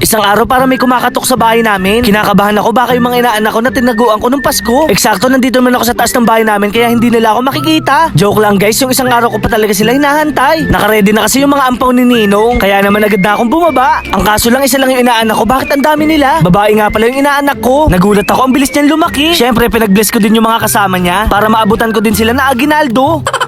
Isang araw para may kumakatok sa bahay namin. Kinakabahan ako baka yung mga inaanak ko na tinaguan ko nung Pasko. Eksakto nandito naman ako sa taas ng bahay namin kaya hindi nila ako makikita. Joke lang guys, yung isang araw ko pa talaga sila hinahantay. Nakaredy na kasi yung mga ampaw ni Ninong. Kaya naman agad na akong bumaba. Ang kaso lang isa lang yung inaanak ko, bakit ang dami nila? Babae nga pala yung inaanak ko. Nagulat ako, ang bilis niyan lumaki. Syempre, pinag-bless ko din yung mga kasama niya para maabutan ko din sila na Aguinaldo.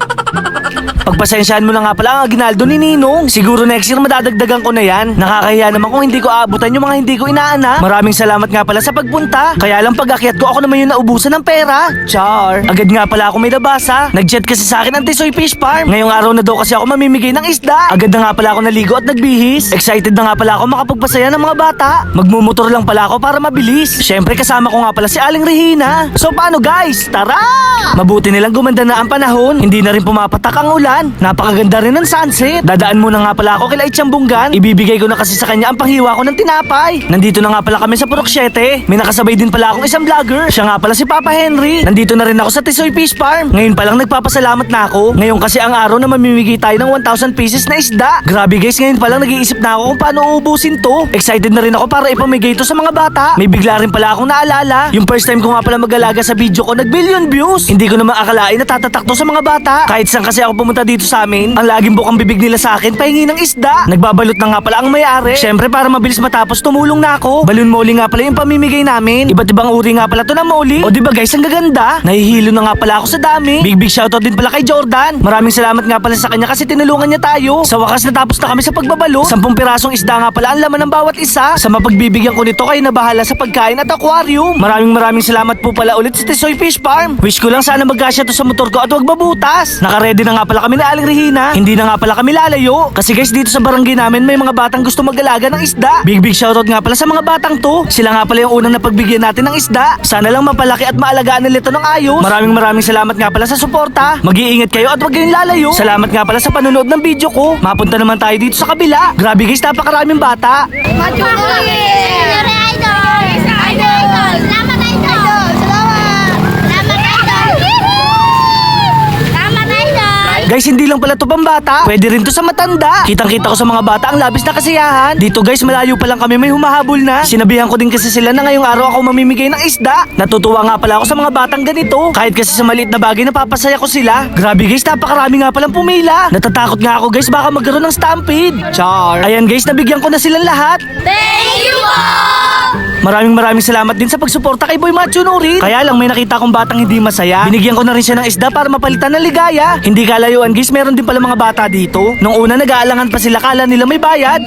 Pagpasensyahan mo na nga pala ang aginaldo ni Ninong. Siguro next year madadagdagan ko na yan. Nakakahiya naman kung hindi ko aabutan yung mga hindi ko inaanak. Maraming salamat nga pala sa pagpunta. Kaya lang pag-akyat ko ako naman yung naubusan ng pera. Char. Agad nga pala ako may nabasa. Nag-chat kasi sa akin ang Tisoy Fish Farm. Ngayong araw na daw kasi ako mamimigay ng isda. Agad na nga pala ako naligo at nagbihis. Excited na nga pala ako makapagpasaya ng mga bata. Magmumotor lang pala ako para mabilis. Syempre kasama ko nga pala si Aling Regina. So paano guys? Tara! Mabuti nilang gumanda na ang panahon. Hindi na rin pumapatak ang ulan. Napakaganda rin ng sunset. Dadaan muna nga pala ako kila Itchang Bunggan. Ibibigay ko na kasi sa kanya ang panghiwa ko ng tinapay. Nandito na nga pala kami sa Purok 7. May nakasabay din pala akong isang vlogger. Siya nga pala si Papa Henry. Nandito na rin ako sa Tisoy Fish Farm. Ngayon pa lang nagpapasalamat na ako. Ngayon kasi ang araw na mamimigay tayo ng 1,000 pieces na isda. Grabe guys, ngayon pa lang nag-iisip na ako kung paano uubusin to. Excited na rin ako para ipamigay to sa mga bata. May bigla rin pala akong naalala. Yung first time ko nga pala mag-alaga sa video ko, nag-billion views. Hindi ko naman akalain na tatatak to sa mga bata. Kahit saan kasi ako pumunta dito sa amin, ang laging bukang bibig nila sa akin, pahingi ng isda. Nagbabalot na nga pala ang may-ari. Syempre para mabilis matapos, tumulong na ako. Balloon molly nga pala yung pamimigay namin. Iba't ibang uri nga pala to na molly. O di ba guys, ang gaganda. Nahihilo na nga pala ako sa dami. Big big shoutout din pala kay Jordan. Maraming salamat nga pala sa kanya kasi tinulungan niya tayo. Sa wakas natapos na kami sa pagbabalo. Sampung pirasong isda nga pala ang laman ng bawat isa. Sa mapagbibigyan ko nito kayo na bahala sa pagkain at aquarium. Maraming maraming salamat po pala ulit sa Tisoy Fish Farm. Wish ko lang sana magkasya to sa motor ko at wag mabutas. Nakaredy na nga pala kami ni Aling Regina. Hindi na nga pala kami lalayo. Kasi guys dito sa barangay namin may mga batang gusto mag-alaga ng isda. Big big shoutout nga pala sa mga batang to. Sila nga pala yung unang napagbigyan natin ng isda. Sana lang mapalaki at maalagaan nila ito ng ayos. Maraming maraming salamat nga pala sa suporta. Mag-iingat kayo at wag kayong lalayo. Salamat nga pala sa panonood ng video ko. Mapunta naman tayo dito sa kabila. Grabe guys, napakaraming bata. Senior Idol! Idol! Salamat! Salamat Idol! Salamat Idol! Guys, hindi lang pala to pambata. Pwede rin to sa matanda. Kitang-kita ko sa mga bata ang labis na kasiyahan. Dito guys, malayo pa lang kami may humahabol na. Sinabihan ko din kasi sila na ngayong araw ako mamimigay ng isda. Natutuwa nga pala ako sa mga batang ganito. Kahit kasi sa maliit na bagay napapasaya ko sila. Grabe guys, napakarami nga palang pumila. Natatakot nga ako guys, baka magkaroon ng stampede. Char. Ayan guys, nabigyan ko na silang lahat. Thank you po! Maraming maraming salamat din sa pagsuporta kay Boy Macho Nuri. Kaya lang may nakita kong batang hindi masaya. Binigyan ko na rin siya ng isda para mapalitan ng ligaya. Hindi kalayuan guys, meron din pala mga bata dito. Nung una nag-aalangan pa sila, kala nila may bayad.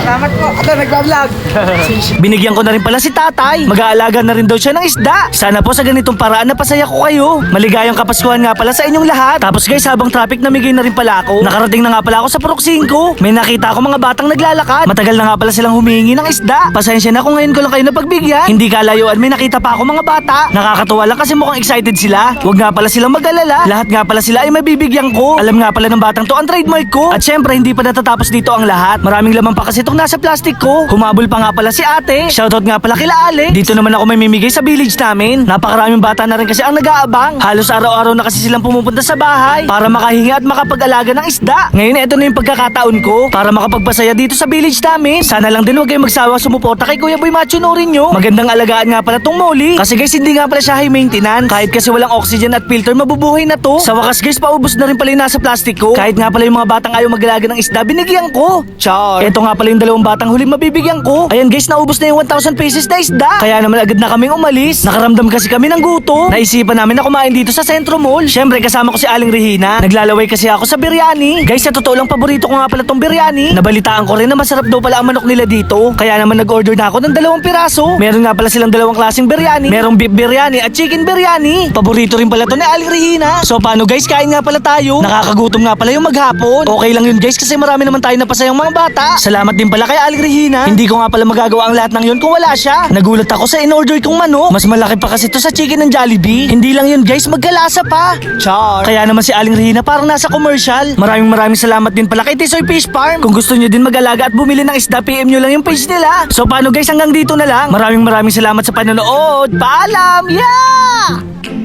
Salamat po. Ako nagbablog. Binigyan ko na rin pala si tatay. Mag-aalaga na rin daw siya ng isda. Sana po sa ganitong paraan napasaya ko kayo. Maligayang kapaskuhan nga pala sa inyong lahat. Tapos guys, habang traffic namigay na rin pala ako. Nakarating na nga pala ako sa Purok 5. May nakita ako mga batang naglalakad. Matagal na nga pala silang humingi ng isda. Pasensya na kung ngayon ko lang kayo napagbigyan. Hindi kalayuan may nakita pa ako mga bata. Nakakatuwa lang kasi mukhang excited sila. Huwag nga pala silang mag-alala. Lahat nga pala sila ay mabibigyan ko. Alam nga pala ng batang to ang trademark ko. At syempre hindi pa natatapos dito ang lahat. Maraming laman pa kasi itong nasa plastic ko. Humabol pa nga pala si ate. Shoutout nga pala kila Ale. Dito naman ako may mimigay sa village namin. Napakaraming bata na rin kasi ang nag-aabang. Halos araw-araw na kasi silang pumupunta sa bahay para makahinga at makapag-alaga ng isda. Ngayon ito na yung pagkakataon ko para makapagpasaya dito sa village namin. Sana lang din huwag kayong magsawa sumuporta kay Kuya Boy Macho rin nyo. Magandang alagaan nga pala tong Molly. Kasi guys hindi nga pala siya high maintenance. Kahit kasi walang oxygen at filter mabubuhay na to. Sa wakas guys paubos na rin pala yung nasa plastic ko. Kahit nga pala yung mga batang ayaw mag-alaga ng isda binigyan ko. Char. Ito nga pala yung dalawang batang huling mabibigyan ko. Ayan guys naubos na yung 1,000 pesos na isda. Kaya naman agad na kaming umalis. Nakaramdam kasi kami ng gutom. Naisipan namin na kumain dito sa Centro Mall. Syempre kasama ko si Aling Regina. Naglalaway kasi ako sa biryani. Guys sa totoo lang paborito ko nga pala tong biryani. Nabalitaan ko rin na masarap daw pala ang manok nila dito. Kaya naman nag-order na ako ng dalawang piraso. Meron nga pala silang dalawang klaseng biryani. Merong beef biryani at chicken biryani. Paborito rin pala to ni Aling Regina. So paano guys, kain nga pala tayo. Nakakagutom nga pala yung maghapon. Okay lang yun guys kasi marami naman tayo napasayang mga bata. Salamat din pala kay Aling Regina. Hindi ko nga pala magagawa ang lahat ng yun kung wala siya. Nagulat ako sa in-order kong manok. Mas malaki pa kasi to sa chicken ng Jollibee. Hindi lang yun guys, magkalasa pa. Char. Kaya naman si Aling Regina parang nasa commercial. Maraming maraming salamat din pala kay Tisoy Fish Farm. Kung gusto nyo din mag-alaga at bumili ng isda, PM nyo lang yung page nila. So paano guys, hanggang dito na lang. Maraming maraming salamat sa panonood. Paalam! Yeah!